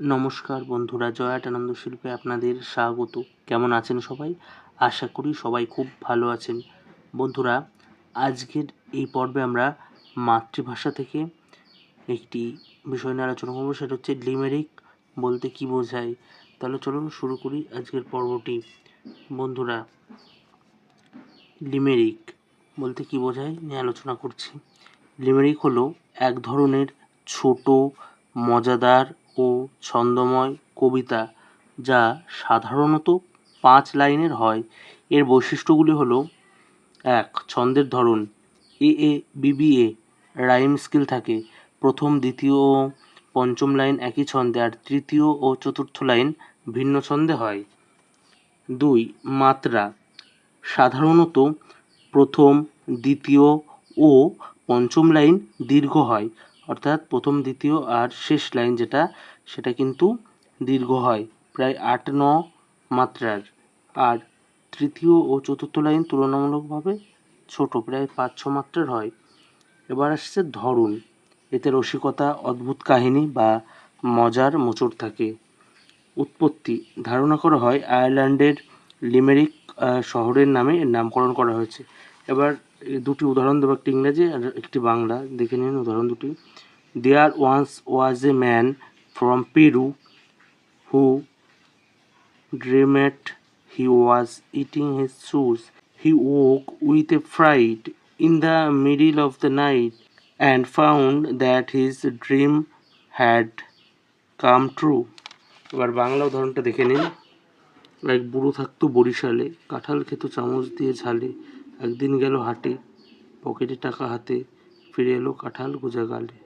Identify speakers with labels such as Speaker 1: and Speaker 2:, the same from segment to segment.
Speaker 1: নমস্কার বন্ধুরা জয়াটানন্দ শিল্পে আপনাদের স্বাগত। কেমন আছেন সবাই? আশা করি সবাই খুব ভালো আছেন। বন্ধুরা, আজকের এই পর্বে আমরা মাতৃভাষা থেকে একটি বিষয় নিয়ে আলোচনা করব, সেটা হচ্ছে লিমেরিক বলতে কি বোঝায়। তাহলে চলুন শুরু করি আজকের পর্বটি। বন্ধুরা, লিমেরিক বলতে কি বোঝায় নিয়ে আলোচনা করছি। লিমেরিক হলো এক ধরনের ছোট, মজাদার ও ছন্দময় কবিতা, যা সাধারণত পাঁচ লাইনের হয়। এর বৈশিষ্ট্যগুলি হলো, এক, ছন্দের ধরন, A A BBA rhyme scheme থাকে, প্রথম, দ্বিতীয় ও পঞ্চম লাইন একই ছন্দে, আর তৃতীয় ও চতুর্থ লাইন ভিন্ন ছন্দে হয়। দুই, মাত্রা, সাধারণত প্রথম, দ্বিতীয় ও পঞ্চম লাইন দীর্ঘ হয় অর্থাৎ প্রথম, দ্বিতীয় আর শেষ লাইন যেটা, সেটা কিন্তু দীর্ঘ হয়, প্রায় আট, ন মাত্রার। আর তৃতীয় ও চতুর্থ লাইন তুলনামূলকভাবে ছোট, প্রায় পাঁচ, ছ মাত্রার হয়। এবার আসছে ধরন। এতে রসিকতা, অদ্ভুত কাহিনী বা মজার মোচড় থাকে। উৎপত্তি। ধারণা করা হয় আয়ারল্যান্ডের লিমেরিক শহরের নামে নামকরণ করা হয়েছে। এবার দুটি উদাহরণ দেবো একটি ইংরাজি আর একটি বাংলা। দেখে নিন উদাহরণ দুটি। There once was a man from Peru who dreamt he was eating his shoes he woke with a fright in the middle of the night and found that his dream had come true এবার বাংলা উদাহরণটা দেখে নিন। এক বুড়ো থাকতো বরিশালে, কাঁঠাল খেত, চামচ দিয়ে ঝালে। একদিন গেল হাটে, পকেটে টাকা হাতে ফিরে এলো কাঁঠাল গোজা গালে।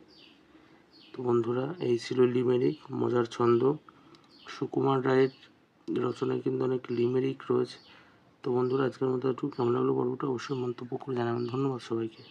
Speaker 1: তো বন্ধুরা, এই ছিল লিমেরিক, মজার ছন্দ। সুকুমার রায়ের রচনায় কিন্তু অনেক লিমেরিক রয়েছে। তো বন্ধুরা, আজকের মতো একটু কেমন লাগল পর্বটা অবশ্যই মন্তব্য করে জানাবেন। ধন্যবাদ সবাইকে।